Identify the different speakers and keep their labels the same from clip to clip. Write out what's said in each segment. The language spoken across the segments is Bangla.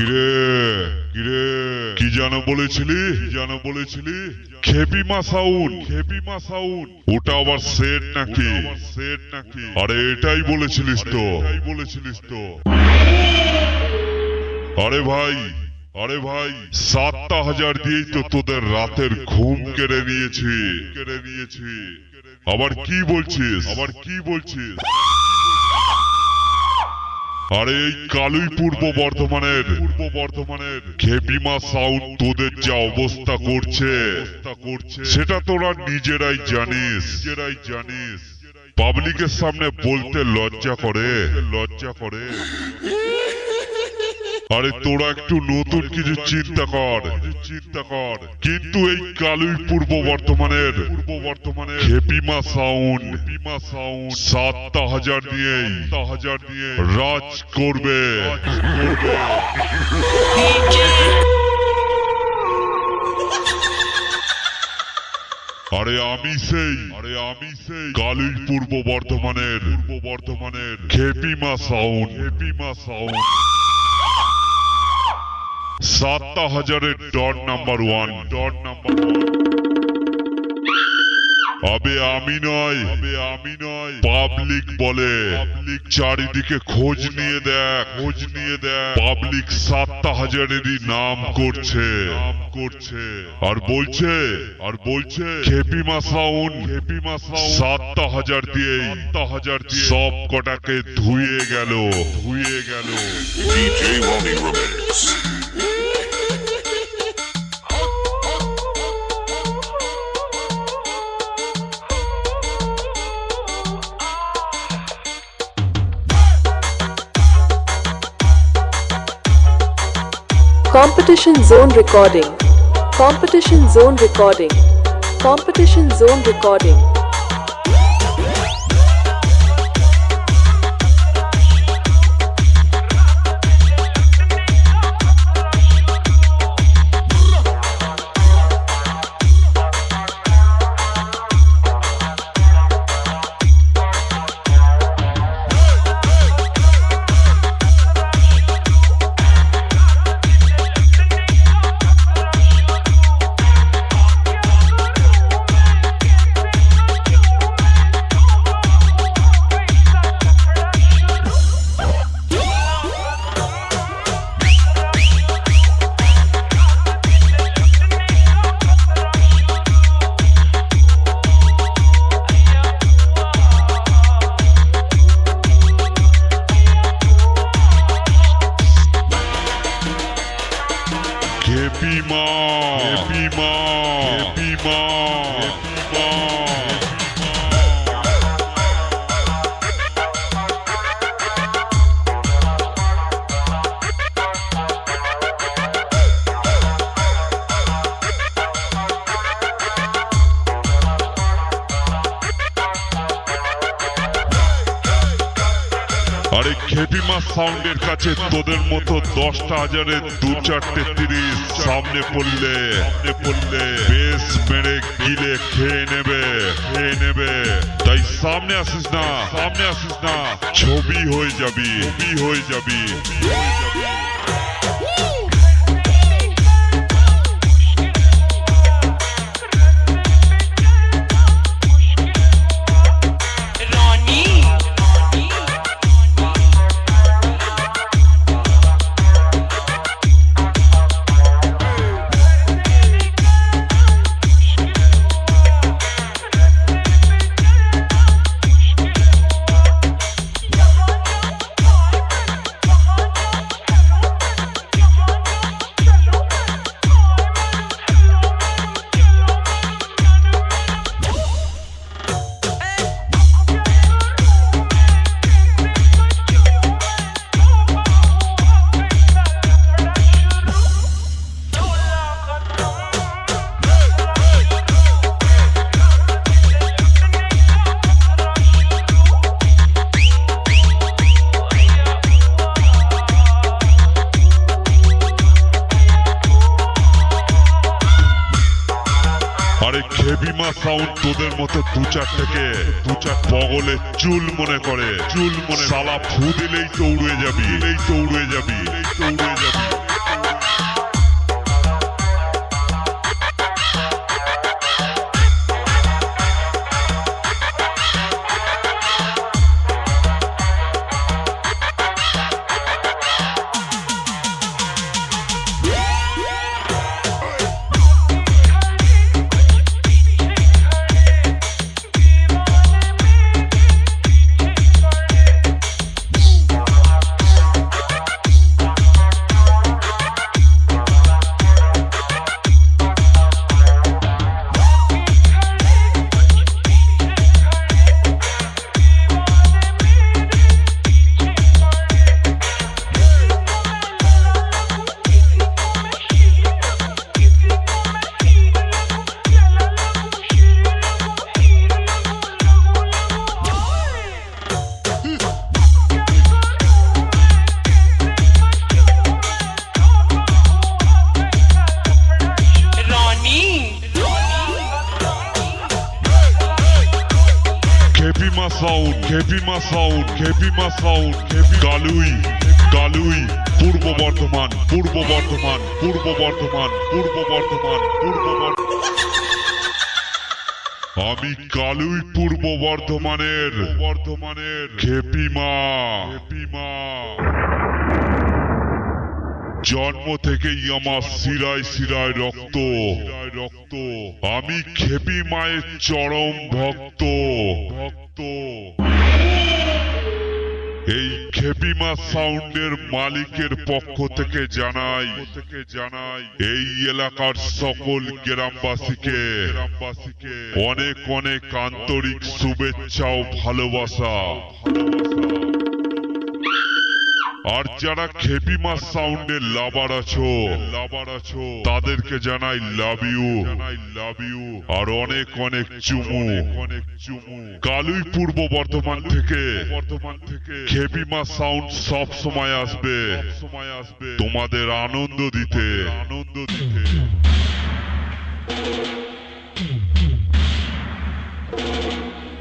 Speaker 1: কিরে? কিরে? কি যেন বলেছিলি? যেন বলেছিলি ওটা আবার সেট নাকি? সেট নাকি আরে এটাই বলেছিলিস তো। বলেছিলিস তো আরে ভাই আরে ভাই, সাতটা হাজার দিয়েই তো তোদের রাতের ঘুম কেড়ে নিয়েছি। কেড়ে নিয়েছি আবার কি বলছিস আবার কি বলছিস? আরে, এই কালুই পূর্ব বর্ধমানের। পূর্ব বর্ধমানের খেপিমা সাউন্ড তোদের যা অবস্থা করছে, সেটা তোরা নিজেরাই জানিস নিজেরাই জানিস। পাবলিকের সামনে বলতে লজ্জা করে। লজ্জা করে। আরে তোরা একটু নতুন কিছু চিন্তা কর। চিন্তা কর কিন্তু এই কালুই পূর্ব বর্ধমানের পূর্ব বর্ধমানের হেপিমা সাউন্ড। হেপিমা সাউন্ড সাতটা হাজার দিয়েই হাজার দিয়ে রাজ করবে। আরে আমি সেই আরে আমি সেই কালুই পূর্ব বর্ধমানের পূর্ব বর্ধমানের খেপিমা সাউন্ড খেপিমা সাউন্ড। সাতটা হাজারের dot number one dot number আমি নয় আমি নয় পাবলিক বলে। পাবলিক চারিদিকে খোঁজ নিয়ে দেখ। খোঁজ নিয়ে দেখ পাবলিক সাতটা হাজারেরই নাম করছে। নাম করছে আর বলছে আর বলছে খেপিমা সাউন্ড খেপিমা সাউন্ড সাতটা হাজার দিয়ে সাতটা হাজার দিয়ে সব কটাকে ধুয়ে গেল। ধুয়ে গেল.
Speaker 2: Competition Zone Recording. Competition Zone Recording. Competition Zone Recording.
Speaker 1: আরে খেপিমা সাউন্ডের কাছে তোদের মতো দশটা হাজারের দু চারটে তিরিশ সামনে পড়লে পড়লে বেশ মেরে গিলে খেয়ে নেবে খেয়ে নেবে। তাই সামনে আসিস না, সামনে আসিস না। ছবি হয়ে যাবি হয়ে যাবি হয়ে যাবি। সাউন্ড তোদের মতো দু চারটাকে, দু চার বগলে চুল মনে করে, চুল মনে সালা ফু দিলেই তো উড়ে যাবি এই তো উড়ে যাবি এই তো উড়ে যাবি। খেপিমা সাউন্ড খেপিমা সাউন্ড খেপি গালুই গালুই পূর্ব বর্ধমান পূর্ব বর্ধমান পূর্ব বর্ধমান পূর্ব বর্ধমান পূর্ব আমি কালুই পূর্ব বর্ধমানের বর্ধমানের, খেপিমা খেপিমা। জন্ম থেকেই আমার শিরায় শিরায় রক্ত। রক্ত আমি খেপি মায়ের চরম ভক্ত। ভক্ত এই খেপিমা সাউন্ডের মালিকের পক্ষ থেকে জানাই থেকে জানাই এই এলাকার সকল গ্রামবাসীকে গ্রামবাসীকে অনেক অনেক আন্তরিক শুভেচ্ছা ও ভালোবাসা ভালোবাসা। আর যারা খেপিমা সাউন্ডে লাভার আছো লাভার আছো তাদেরকে জানাই লাভ ইউ লাভ ইউ আর অনেক অনেক চুমু। অনেক চুমু কালুই পূর্ব বর্ধমান থেকে বর্ধমান থেকে খেপিমা সাউন্ড সব সময় আসবে। সময় আসবে তোমাদের আনন্দ দিতে। আনন্দ দিতে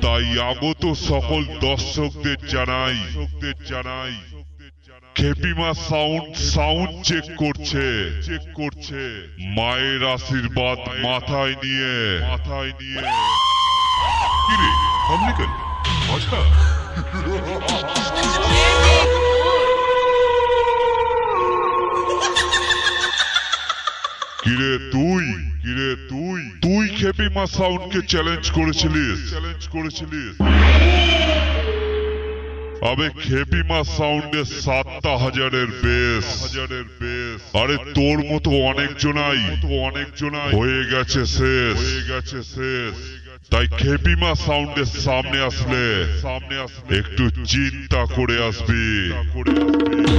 Speaker 1: তাই আগত সকল দর্শকদের জানাই দর্শকদের জানাই খেপিমা সাউন্ড সাউন্ড চেক করছে চেক করছে মায়ের আশীর্বাদ মাথায় নিয়ে মাথায় নিয়ে
Speaker 3: কিরে
Speaker 1: কিরে তুই কিরে তুই তুই খেপিমা সাউন্ডকে চ্যালেঞ্জ করেছিলিস চ্যালেঞ্জ করেছিলিস আবে খেপিমা সাউন্ডে সাতটা হাজারের বেস হাজারের বেস আরে তোর মতো অনেক জনাই অনেক জনাই হয়ে গেছে শেষ। হয়ে গেছে শেষ তাই খেপিমা সাউন্ডের সামনে আসলে। সামনে আসলে একটু চিন্তা করে আসবি করে আসবি।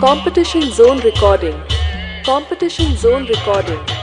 Speaker 2: Competition Zone Recording. Competition Zone Recording.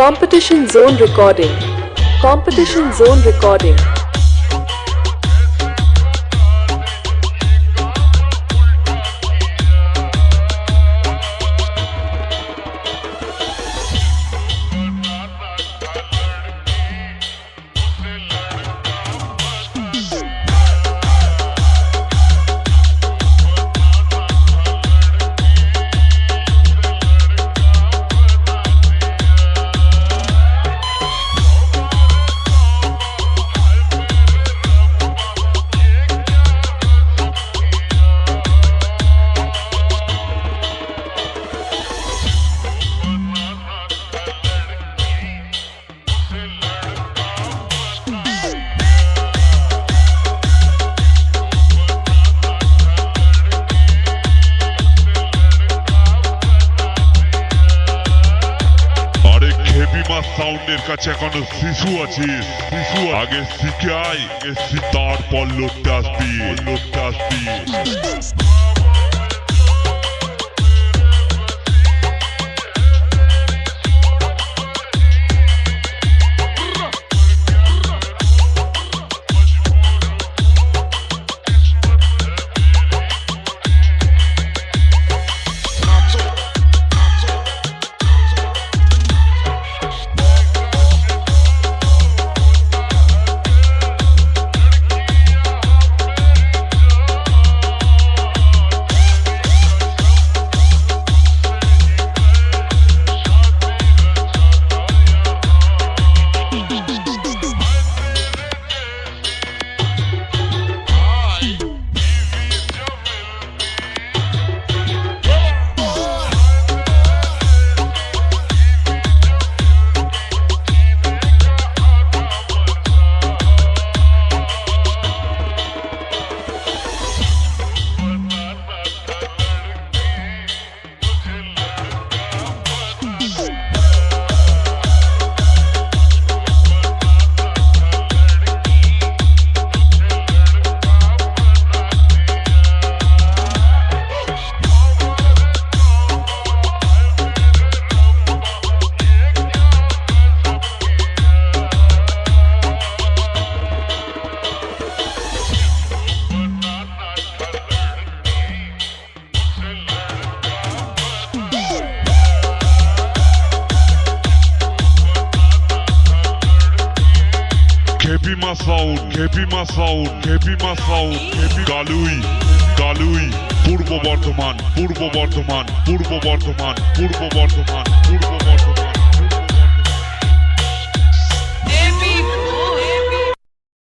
Speaker 2: Competition Zone Recording. Competition Zone Recording.
Speaker 1: কাছে এখনও শিশু আছে শিশু আগে শিখে আয় তারপর লোকটা তারপর লোকটা আসবি। Sound Khepima sound Khepima sound Khepi Kalui Kalui Purba Bardhaman Purba Bardhaman পূর্ব বর্ধমান পূর্ব বর্ধমান পূর্ব বর্ধমান।